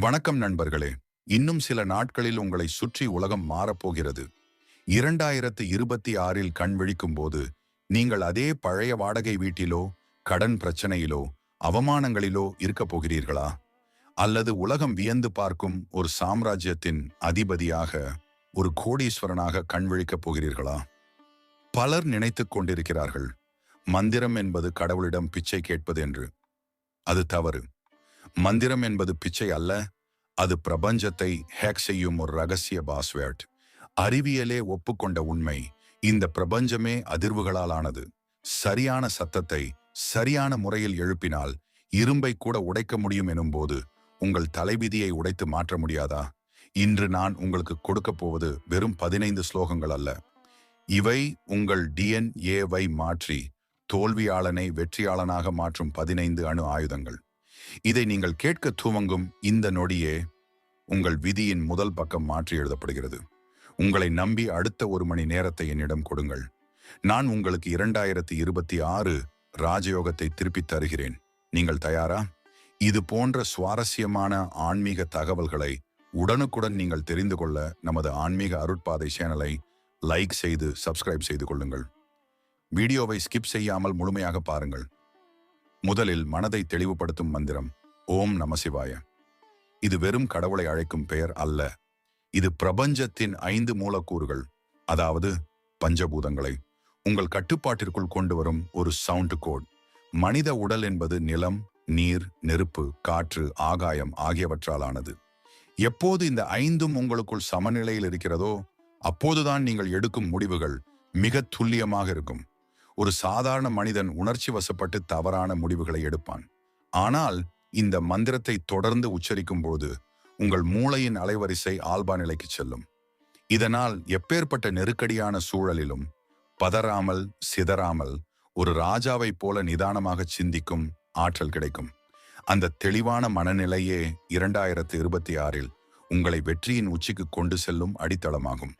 வணக்கம் நண்பர்களே. இன்னும் சில நாட்களில் உங்களை சுற்றி உலகம் மாறப்போகிறது. இரண்டாயிரத்து இருபத்தி ஆறில் கண் விழிக்கும் போது நீங்கள் அதே பழைய வாடகை வீட்டிலோ கடன் பிரச்சனையிலோ அவமானங்களிலோ இருக்கப் போகிறீர்களா? அல்லது உலகம் வியந்து பார்க்கும் ஒரு சாம்ராஜ்யத்தின் அதிபதியாக ஒரு கோடீஸ்வரனாக கண் விழிக்கப் போகிறீர்களா? பலர் நினைத்துக் கொண்டிருக்கிறார்கள் மந்திரம் என்பது கடவுளிடம் பிச்சை கேட்பது என்று. அது தவறு. மந்திரம் என்பது பிச்சை அல்ல அது பிரபஞ்சத்தை ஹேக் செய்யும் ஒரு ரகசிய பாஸ்வேர்ட் அறிவியலே ஒப்புக்கொண்ட உண்மை இந்த பிரபஞ்சமே அதிர்வுகளால் ஆனது. சரியான சத்தத்தை சரியான முறையில் எழுப்பினால் இரும்பை கூட உடைக்க முடியும் எனும்போது உங்கள் தலைவிதியை உடைத்து மாற்ற முடியாதா? இன்று நான் உங்களுக்கு கொடுக்க போவது வெறும் பதினைந்து ஸ்லோகங்கள் அல்ல. இவை உங்கள் டிஎன்ஏவை மாற்றி தோல்வியாளனை வெற்றியாளனாக மாற்றும் பதினைந்து அணு ஆயுதங்கள். இதை நீங்கள் கேட்க துவங்கும் இந்த நொடியே உங்கள் விதியின் முதல் பக்கம் மாற்றி எழுதப்படுகிறது. உங்களை நம்பி அடுத்த ஒரு மணி நேரத்தை என்னிடம் கொடுங்கள். நான் உங்களுக்கு இரண்டாயிரத்தி இருபத்தி ஆறு ராஜயோகத்தை திருப்பித் தருகிறேன். நீங்கள் தயாரா? இது போன்ற சுவாரஸ்யமான ஆன்மீக தகவல்களை உடனுக்குடன் நீங்கள் தெரிந்து கொள்ள நமது ஆன்மீக அருட்பாதை சேனலை லைக் செய்து சப்ஸ்கிரைப் செய்து கொள்ளுங்கள். வீடியோவை ஸ்கிப் செய்யாமல் முழுமையாக பாருங்கள். முதலில் மனதை தெளிவுபடுத்தும் மந்திரம் ஓம் நமசிவாய இது வெறும் கடவுளை அழைக்கும் பெயர் அல்ல. இது பிரபஞ்சத்தின் ஐந்து மூலக்கூறுகள் அதாவது பஞ்சபூதங்களை. உங்கள் கட்டுப்பாட்டிற்குள் கொண்டு வரும் ஒரு சவுண்ட் கோட். மனித உடல் என்பது நிலம் நீர் நெருப்பு காற்று ஆகாயம் ஆகியவற்றால் ஆனது எப்போது இந்த ஐந்தும் உங்களுக்குள் சமநிலையில் இருக்கிறதோ அப்போதுதான் நீங்கள் எடுக்கும் முடிவுகள் மிக துல்லியமாக இருக்கும். ஒரு சாதாரண மனிதன் உணர்ச்சி வசப்பட்டு தவறான முடிவுகளை எடுப்பான். ஆனால் இந்த மந்திரத்தை தொடர்ந்து உச்சரிக்கும் போது உங்கள் மூளையின் அலைவரிசை ஆல்பா நிலைக்கு செல்லும். இதனால் எப்பேற்பட்ட நெருக்கடியான சூழலிலும் பதறாமல் சிதறாமல் ஒரு ராஜாவைப் போல நிதானமாக சிந்திக்கும் ஆற்றல் கிடைக்கும். அந்த தெளிவான மனநிலையே இரண்டாயிரத்து இருபத்தி ஆறில் உங்களை வெற்றியின் உச்சிக்கு கொண்டு செல்லும் அடித்தளமாகும்.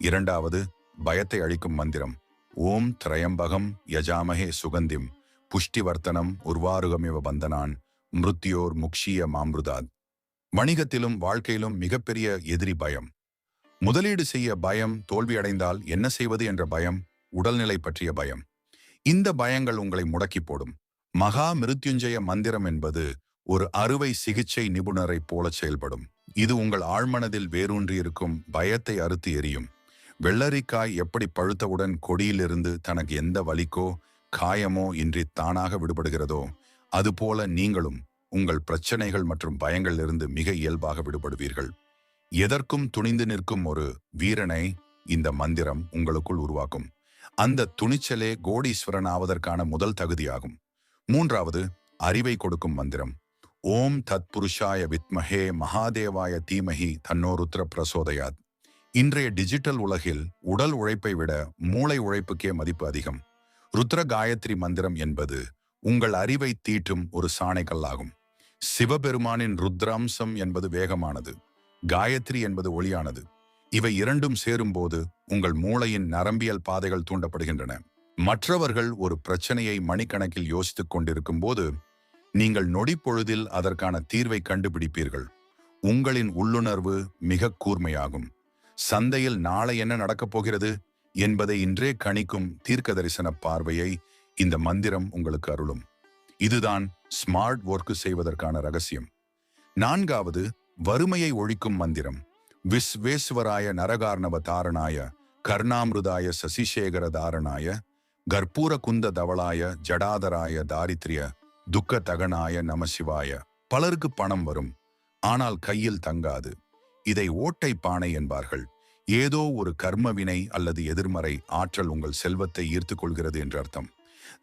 இரண்டாவது பயத்தை அழிக்கும் மந்திரம். ஓம் திரையம்பகம் யஜாமகே சுகந்திம் புஷ்டிவர்த்தனம் உர்வாருகமிவ பந்தனான் மிருத்தியோர் முக்ஷிய மாம்ருதாத். வணிகத்திலும் வாழ்க்கையிலும் மிகப்பெரிய எதிரி பயம். முதலீடு செய்ய பயம் தோல்வியடைந்தால் என்ன செய்வது என்ற பயம் உடல்நிலை பற்றிய பயம். இந்த பயங்கள் உங்களை முடக்கி போடும். மகா மிருத்யுஞ்சய மந்திரம் என்பது ஒரு அறுவை சிகிச்சை நிபுணரைப் போல செயல்படும். இது உங்கள் ஆழ்மனதில் வேரூன்றியிருக்கும் பயத்தை அறுத்து எரியும். வெள்ளரிக்காய் எப்படி பழுத்தவுடன் கொடியிலிருந்து தனக்கு எந்த வலிக்கோ காயமோ இன்றி தானாக விடுபடுகிறதோ அதுபோல நீங்களும் உங்கள் பிரச்சனைகள் மற்றும் பயங்களிலிருந்து மிக இயல்பாக விடுபடுவீர்கள். எதற்கும் துணிந்து நிற்கும் ஒரு வீரனை இந்த மந்திரம் உங்களுக்குள் உருவாக்கும். அந்த துணிச்சலே கோடீஸ்வரன் ஆவதற்கான முதல் தகுதியாகும். மூன்றாவது அறிவை கொடுக்கும் மந்திரம். ஓம் தத் புருஷாய வித்மஹே மகாதேவாய தீமஹி தன்னோருத்திர பிரசோதயாத். இன்றைய டிஜிட்டல் உலகில் உடல் உழைப்பை விட மூளை உழைப்புக்கே மதிப்பு அதிகம். ருத்ர காயத்ரி மந்திரம் என்பது உங்கள் அறிவை தீட்டும் ஒரு சாணைக்கல்லாகும். சிவபெருமானின் ருத்ராம்சம் என்பது வேகமானது. காயத்ரி என்பது ஒளியானது. இவை இரண்டும் சேரும்போது உங்கள் மூளையின் நரம்பியல் பாதைகள் தூண்டப்படுகின்றன. மற்றவர்கள் ஒரு பிரச்சனையை மணிக்கணக்கில் யோசித்துக் கொண்டிருக்கும் போது நீங்கள் நொடிப்பொழுதில் அதற்கான தீர்வை கண்டுபிடிப்பீர்கள். உங்களின் உள்ளுணர்வு மிக கூர்மையாகும். சந்தையில் நாளை என்ன நடக்கப் போகிறது என்பதை இன்றே கணிக்கும் தீர்க்க தரிசன பார்வையை இந்த மந்திரம் உங்களுக்கு அருளும். இதுதான் ஸ்மார்ட் ஒர்க் செய்வதற்கான ரகசியம். நான்காவது வறுமையை ஒழிக்கும் மந்திரம். விஸ்வேஸ்வராய நரகார்ணவ தாரணாய கர்ணாமிருதாய சசிசேகர தாரணாய கர்ப்பூர குந்த தவளாய ஜடாதராய தாரித்ரிய துக்க தகனாய நமசிவாய பலருக்கு பணம் வரும். ஆனால் கையில் தங்காது. இதை ஓட்டை பானை என்பார்கள். ஏதோ ஒரு கர்மவினை அல்லது எதிர்மறை ஆற்றல் உங்கள் செல்வத்தை ஈர்த்து கொள்கிறது என்று அர்த்தம்.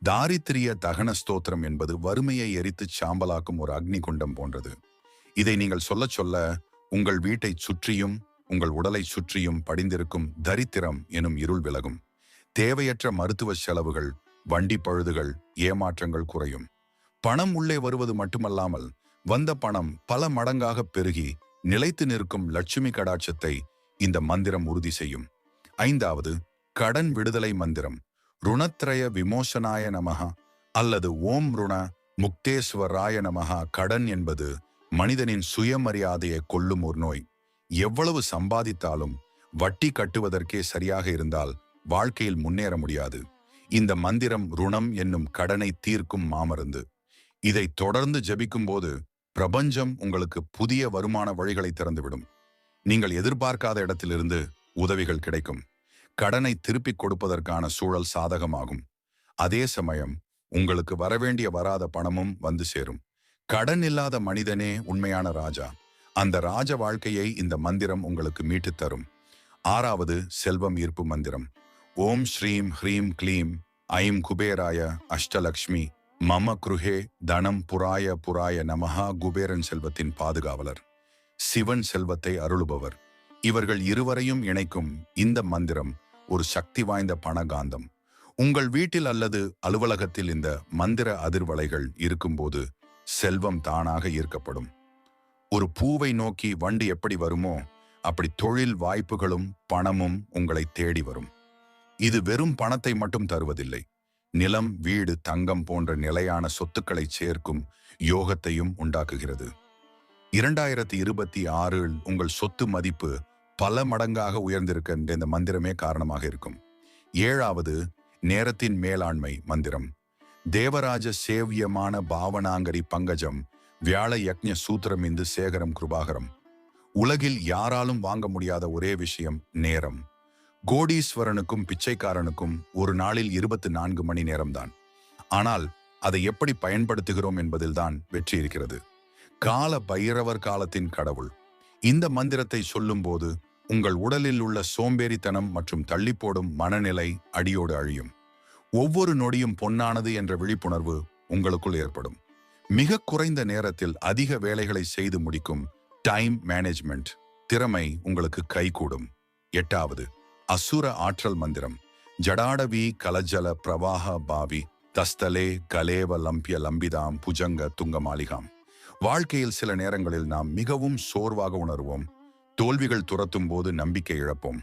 தாரித்திரிய தகன ஸ்தோத்திரம் என்பது வறுமையை எரித்து சாம்பலாக்கும் ஒரு அக்னி குண்டம் போன்றது. இதை நீங்கள் சொல்ல சொல்ல உங்கள் வீட்டை சுற்றியும் உங்கள் உடலை சுற்றியும் படிந்திருக்கும் தரித்திரம் எனும் இருள் விலகும். தேவையற்ற மருத்துவ செலவுகள் வண்டி பழுதுகள் ஏமாற்றங்கள் குறையும். பணம் உள்ளே வருவது மட்டுமல்லாமல் வந்த பணம் பல மடங்காக பெருகி நிலைத்து நிற்கும் லட்சுமி கடாட்சத்தை இந்த மந்திரம் உறுதி செய்யும். ஐந்தாவது கடன் விடுதலை மந்திரம். ருணத்ரய விமோசனாய நமகா அல்லது ஓம் ருண முக்தேஸ்வராய நமகா கடன் என்பது மனிதனின் சுயமரியாதையை கொல்லும் ஒரு நோய். எவ்வளவு சம்பாதித்தாலும் வட்டி கட்டுவதற்கே சரியாக இருந்தால் வாழ்க்கையில் முன்னேற முடியாது. இந்த மந்திரம் ருணம் என்னும் கடனை தீர்க்கும் மாமருந்து. இதை தொடர்ந்து ஜபிக்கும் போது பிரபஞ்சம் உங்களுக்கு புதிய வருமான வழிகளை திறந்துவிடும். நீங்கள் எதிர்பார்க்காத இடத்திலிருந்து உதவிகள் கிடைக்கும். கடனை திருப்பிக் கொடுப்பதற்கான சூழல் சாதகமாகும். அதே சமயம் உங்களுக்கு வரவேண்டிய வராத பணமும் வந்து சேரும். கடன் இல்லாத மனிதனே உண்மையான ராஜா. அந்த ராஜ வாழ்க்கையை இந்த மந்திரம் உங்களுக்கு மீட்டுத் தரும். ஆறாவது செல்வம் ஈர்ப்பு மந்திரம். ஓம் ஸ்ரீம் ஹ்ரீம் க்ளீம் ஐம் குபேராய அஷ்டலக்ஷ்மி மம குருஹே தனம் புராய புராய நமஹா குபேரன் செல்வத்தின் பாதுகாவலர். சிவன் செல்வத்தை அருளுபவர். இவர்கள் இருவரையும் இணைக்கும் இந்த மந்திரம் ஒரு சக்தி வாய்ந்த பணகாந்தம். உங்கள் வீட்டில் அல்லது அலுவலகத்தில் இந்த மந்திர அதிர்வலைகள் இருக்கும்போது செல்வம் தானாக ஈர்க்கப்படும். ஒரு பூவை நோக்கி வண்டு எப்படி வருமோ அப்படி தொழில் வாய்ப்புகளும் பணமும் உங்களை தேடி வரும். இது வெறும் பணத்தை மட்டும் தருவதில்லை. நிலம் வீடு தங்கம் போன்ற நிலையான சொத்துக்களை சேர்க்கும் யோகத்தையும் உண்டாக்குகிறது. இரண்டாயிரத்தி இருபத்தி ஆறில் உங்கள் சொத்து மதிப்பு பல மடங்காக உயர்ந்திருக்க இந்த மந்திரமே காரணமாக இருக்கும். ஏழாவது நேரத்தின் மேலாண்மை மந்திரம். தேவராஜ சேவியமான பாவனாங்கரி பங்கஜம் வியாழ யக்ஞ சூத்திரம் இந்து சேகரம் கிருபாகரம். உலகில் யாராலும் வாங்க முடியாத ஒரே விஷயம் நேரம். கோடீஸ்வரனுக்கும் பிச்சைக்காரனுக்கும் ஒரு நாளில் இருபத்தி நான்கு மணி நேரம்தான். ஆனால் அதை எப்படி பயன்படுத்துகிறோம் என்பதில்தான் வெற்றி இருக்கிறது. கால பைரவர் காலத்தின் கடவுள். இந்த மந்திரத்தை சொல்லும்போது உங்கள் உடலில் உள்ள சோம்பேறித்தனம் மற்றும் தள்ளிப்போடும் மனநிலை அடியோடு அழியும். ஒவ்வொரு நொடியும் பொன்னானது என்ற விழிப்புணர்வு உங்களுக்குள் ஏற்படும். மிக குறைந்த நேரத்தில் அதிக வேலைகளை செய்து முடிக்கும் டைம் மேனேஜ்மெண்ட் திறமை உங்களுக்கு கைகூடும். எட்டாவது அசுர ஆற்றல் மந்திரம். ஜடாடவி கலஜல பிரவாக பாவி தஸ்தலே கலேவ லம்பிய லம்பிதாம் புஜங்க துங்கமாலிகாம். வாழ்க்கையில் சில நேரங்களில் நாம் மிகவும் சோர்வாக உணர்வோம். தோல்விகள் துரத்தும் போது நம்பிக்கை இழப்போம்.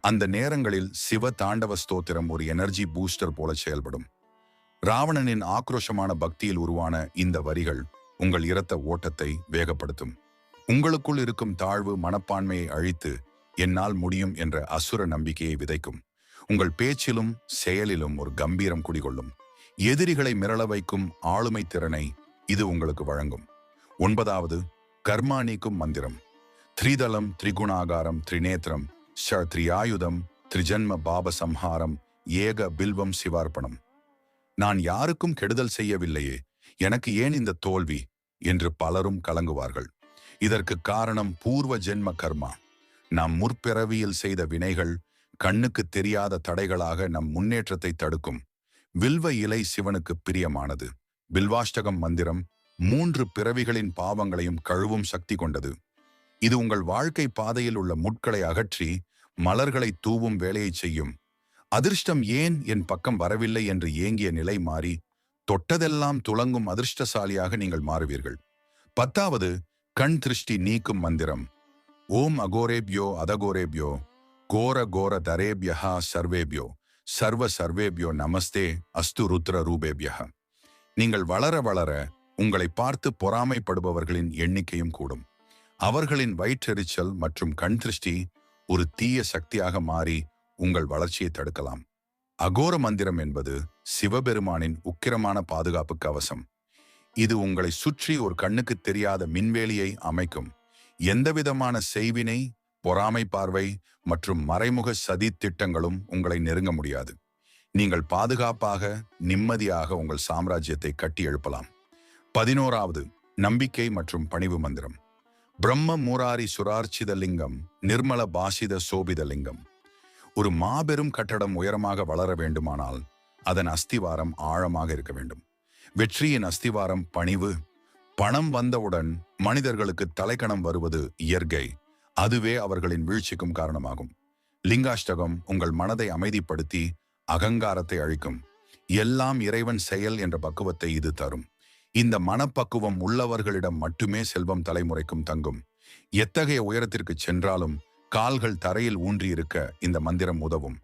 அந்த நேரங்களில் சிவ தாண்டவ ஸ்தோத்திரம் ஒரு எனர்ஜி பூஸ்டர் போல செயல்படும். ராவணனின் ஆக்ரோஷமான பக்தியில் உருவான இந்த வரிகள் உங்கள் இரத்த ஓட்டத்தை வேகப்படுத்தும். உங்களுக்குள் இருக்கும் தாழ்வு மனப்பான்மையை அழித்து என்னால் முடியும் என்ற அசுர நம்பிக்கையை விதைக்கும். உங்கள் பேச்சிலும் செயலிலும் ஒரு கம்பீரம் குடிகொள்ளும். எதிரிகளை மிரள வைக்கும் ஆளுமை திறனை இது உங்களுக்கு வழங்கும். ஒன்பதாவது கர்மா நீக்கும் மந்திரம். த்ரிதலம் திரிகுணாகாரம் திரிநேத்திரம் ஷ த்ரியாயுதம் திரிஜன்ம பாப சம்ஹாரம் ஏக பில்வம் சிவார்ப்பணம். நான் யாருக்கும் கெடுதல் செய்யவில்லையே எனக்கு ஏன் இந்த தோல்வி? என்று பலரும் கலங்குவார்கள். இதற்கு காரணம் பூர்வ ஜென்ம கர்மா. நாம் முற்பிறவியில் செய்த வினைகள் கண்ணுக்கு தெரியாத தடைகளாக நம் முன்னேற்றத்தை தடுக்கும். வில்வ இலை சிவனுக்கு பிரியமானது. பில்வாஷ்டகம் மந்திரம் மூன்று பிறவிகளின் பாவங்களையும் கழுவும் சக்தி கொண்டது. இது உங்கள் வாழ்க்கை பாதையில் உள்ள முட்களை அகற்றி மலர்களை தூவும் வேலையை செய்யும். அதிர்ஷ்டம் ஏன் என் பக்கம் வரவில்லை என்று ஏங்கிய நிலை மாறி தொட்டதெல்லாம் துளங்கும் அதிர்ஷ்டசாலியாக நீங்கள் மாறுவீர்கள். பத்தாவது கண் திருஷ்டி நீக்கும் மந்திரம். ஓம் அகோரேபியோ அதகோரேபியோ கோர கோர தரேபியா சர்வேபியோ சர்வ சர்வேபியோ நமஸ்தே அஸ்து ருத்ர ரூபேபியா நீங்கள் வளர வளர உங்களை பார்த்து பொறாமைப்படுபவர்களின் எண்ணிக்கையும் கூடும். அவர்களின் வயிற்றெரிச்சல் மற்றும் கண் திருஷ்டி ஒரு தீய சக்தியாக மாறி உங்கள் வளர்ச்சியை தடுக்கலாம். அகோர மந்திரம் என்பது சிவபெருமானின் உக்கிரமான பாதுகாப்பு கவசம் இது உங்களை சுற்றி ஒரு கண்ணுக்கு தெரியாத மின்வேலியை அமைக்கும். எந்தவிதமான செய்வினை பொறாமை பார்வை மற்றும் மறைமுக சதி திட்டங்களும் உங்களை நெருங்க முடியாது. நீங்கள் பாதுகாப்பாக நிம்மதியாக உங்கள் சாம்ராஜ்யத்தை கட்டி எழுப்பலாம். பதினோராவது நம்பிக்கை மற்றும் பணிவு மந்திரம். பிரம்ம மூராரி சுரார்ச்சித லிங்கம் நிர்மல பாசித சோபித லிங்கம் ஒரு மாபெரும் கட்டடம் உயரமாக வளர வேண்டுமானால் அதன் அஸ்திவாரம் ஆழமாக இருக்க வேண்டும். வெற்றியின் அஸ்திவாரம் பணிவு. பணம் வந்தவுடன் மனிதர்களுக்கு தலைக்கணம் வருவது இயற்கை. அதுவே அவர்களின் வீழ்ச்சிக்கும் காரணமாகும். லிங்காஷ்டகம் உங்கள் மனதை அமைதிப்படுத்தி அகங்காரத்தை அழிக்கும். எல்லாம் இறைவன் செயல் என்ற பக்குவத்தை இது தரும். இந்த மனப்பக்குவம் உள்ளவர்களிடம் மட்டுமே செல்வம் தலைமுறைக்கும் தங்கும். எத்தகைய உயரத்திற்கு சென்றாலும் கால்கள் தரையில் ஊன்றியிருக்க இந்த மந்திரம் உதவும்.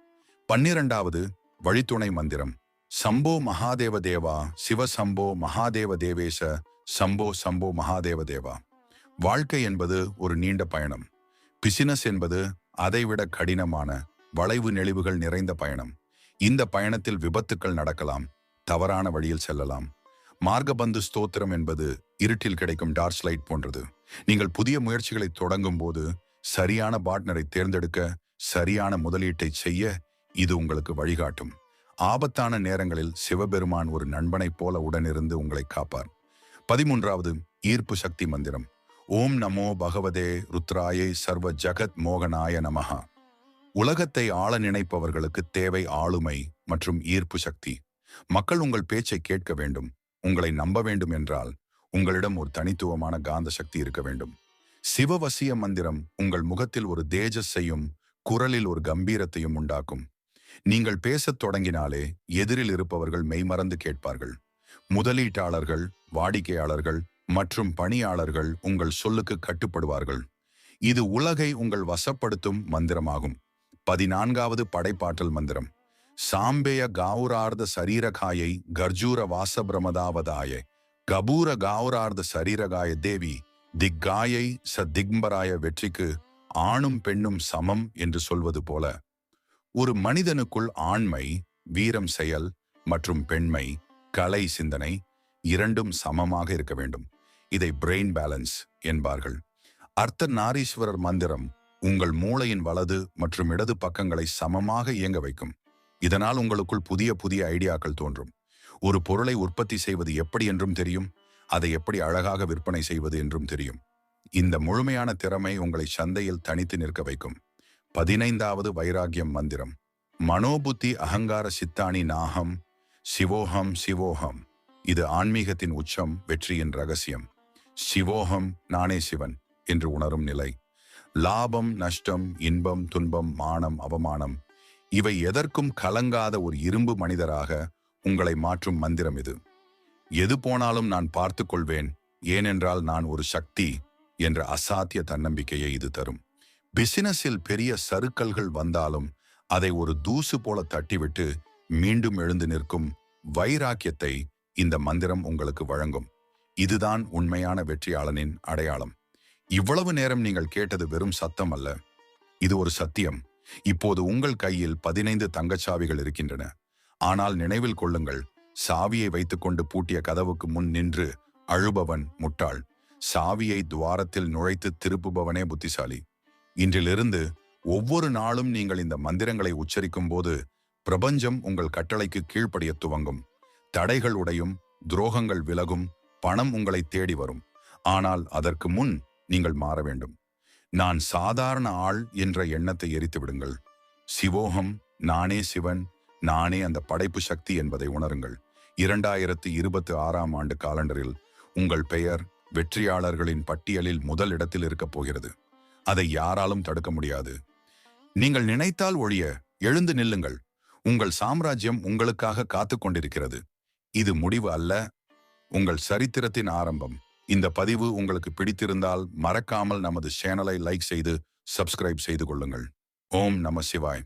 பன்னிரண்டாவது வழித்துணை மந்திரம். சம்போ மகாதேவ தேவா சிவசம்போ மகாதேவ தேவேச சம்போ சம்போ மகாதேவ தேவா. வாழ்க்கை என்பது ஒரு நீண்ட பயணம். பிசினஸ் என்பது அதைவிட கடினமான வளைவு நெளிவுகள் நிறைந்த பயணம். இந்த பயணத்தில் விபத்துக்கள் நடக்கலாம் தவறான வழியில் செல்லலாம். மார்கபந்து ஸ்தோத்திரம் என்பது இருட்டில் கிடைக்கும் டார்ச் லைட் போன்றது. நீங்கள் புதிய முயற்சிகளை தொடங்கும் போது சரியான பார்ட்னரை தேர்ந்தெடுக்க சரியான முதலீட்டை செய்ய இது உங்களுக்கு வழிகாட்டும். ஆபத்தான நேரங்களில் சிவபெருமான் ஒரு நண்பனைப் போல உடனிருந்து உங்களை காப்பார். பதிமூன்றாவது ஈர்ப்பு சக்தி மந்திரம். ஓம் நமோ பகவதே ருத்ராயை சர்வ ஜகத் மோகனாய நமஹா. உலகத்தை ஆள நினைப்பவர்களுக்கு தேவை ஆளுமை மற்றும் ஈர்ப்பு சக்தி. மக்கள் உங்கள் பேச்சை கேட்க வேண்டும். உங்களை நம்ப வேண்டும் என்றால் உங்களிடம் ஒரு தனித்துவமான காந்த சக்தி இருக்க வேண்டும். சிவவசிய மந்திரம் உங்கள் முகத்தில் ஒரு தேஜஸையும் குரலில் ஒரு கம்பீரத்தையும் உண்டாக்கும். நீங்கள் பேசத் தொடங்கினாலே எதிரில் இருப்பவர்கள் மெய்மறந்து கேட்பார்கள். முதலீட்டாளர்கள் வாடிக்கையாளர்கள் மற்றும் பணியாளர்கள் உங்கள் சொல்லுக்கு கட்டுப்படுவார்கள். இது உலகை உங்கள் வசப்படுத்தும் மந்திரமாகும். பதினான்காவது படைப்பாற்றல் மந்திரம். சாம்பேய காவுரார்த சரீரகாயை கர்ஜூர வாசபிரமதாவதாய கபூர காவுரார்த சரீரகாய தேவி திக்காயை ச திக்பராய வெற்றிக்கு ஆணும் பெண்ணும் சமம் என்று சொல்வது போல ஒரு மனிதனுக்குள் ஆண்மை வீரம் செயல் மற்றும் பெண்மை கலை சிந்தனை இரண்டும் சமமாக இருக்க வேண்டும். இதை பிரெயின் பேலன்ஸ் என்பார்கள். அர்த்த நாரீஸ்வரர் மந்திரம் உங்கள் மூளையின் வலது மற்றும் இடது பக்கங்களை சமமாக இயங்க வைக்கும். இதனால் உங்களுக்குள் புதிய புதிய ஐடியாக்கள் தோன்றும். ஒரு பொருளை உற்பத்தி செய்வது எப்படி என்றும் தெரியும். அதை எப்படி அழகாக விற்பனை செய்வது என்றும் தெரியும். இந்த முழுமையான திறமை உங்களை சந்தையில் தனித்து நிற்க வைக்கும். பதினைந்தாவது வைராகியம் மந்திரம். மனோபுத்தி அகங்கார சித்தானி நாகம். சிவோகம் சிவோகம். இது ஆன்மீகத்தின் உச்சம் வெற்றியின் ரகசியம். சிவோகம் நானே சிவன் என்று உணரும் நிலை. லாபம் நஷ்டம் இன்பம் துன்பம் மானம் அவமானம். இவை எதற்கும் கலங்காத ஒரு இரும்பு மனிதராக உங்களை மாற்றும் மந்திரம் இது. எது போனாலும் நான் பார்த்து கொள்வேன் ஏனென்றால் நான் ஒரு சக்தி என்ற அசாத்திய தன்னம்பிக்கையை இது தரும். பிசினஸில் பெரிய சறுக்கல்கள் வந்தாலும் அதை ஒரு தூசு போல தட்டிவிட்டு மீண்டும் எழுந்து நிற்கும் வைராக்கியத்தை இந்த மந்திரம் உங்களுக்கு வழங்கும். இதுதான் உண்மையான வெற்றியாளனின் அடையாளம். இவ்வளவு நேரம் நீங்கள் கேட்டது வெறும் சத்தம் அல்ல. இது ஒரு சத்தியம். இப்போது உங்கள் கையில் பதினைந்து தங்கச்சாவிகள் இருக்கின்றன. ஆனால் நினைவில் கொள்ளுங்கள் சாவியை வைத்துக்கொண்டு பூட்டிய கதவுக்கு முன் நின்று அழுபவன் முட்டாள். சாவியை துவாரத்தில் நுழைத்து திருப்புபவனே புத்திசாலி. இன்றிலிருந்து ஒவ்வொரு நாளும் நீங்கள் இந்த மந்திரங்களை உச்சரிக்கும் போது பிரபஞ்சம் உங்கள் கட்டளைக்கு கீழ்ப்படிய துவங்கும். தடைகள் உடையும் துரோகங்கள் விலகும் பணம் உங்களை தேடி வரும். ஆனால் அதற்கு முன் நீங்கள் மாற வேண்டும். நான் சாதாரண ஆள் என்ற எண்ணத்தை எரித்து விடுங்கள். சிவோகம் நானே சிவன் நானே அந்த படைப்பு சக்தி என்பதை உணருங்கள். இரண்டாயிரத்து இருபத்தி ஆறாம் ஆண்டு காலண்டரில் உங்கள் பெயர் வெற்றியாளர்களின் பட்டியலில் முதல் இடத்தில் இருக்கப் போகிறது. அதை யாராலும் தடுக்க முடியாது. நீங்கள் நினைத்தால் ஒழிய எழுந்து நில்லுங்கள். உங்கள் சாம்ராஜ்யம் உங்களுக்காக காத்து கொண்டிருக்கிறது. இது முடிவு அல்ல உங்கள் சரித்திரத்தின் ஆரம்பம். இந்த பதிவு உங்களுக்கு பிடித்திருந்தால் மறக்காமல் நமது சேனலை லைக் செய்து சப்ஸ்கிரைப் செய்து கொள்ளுங்கள். ஓம் நம சிவாய்.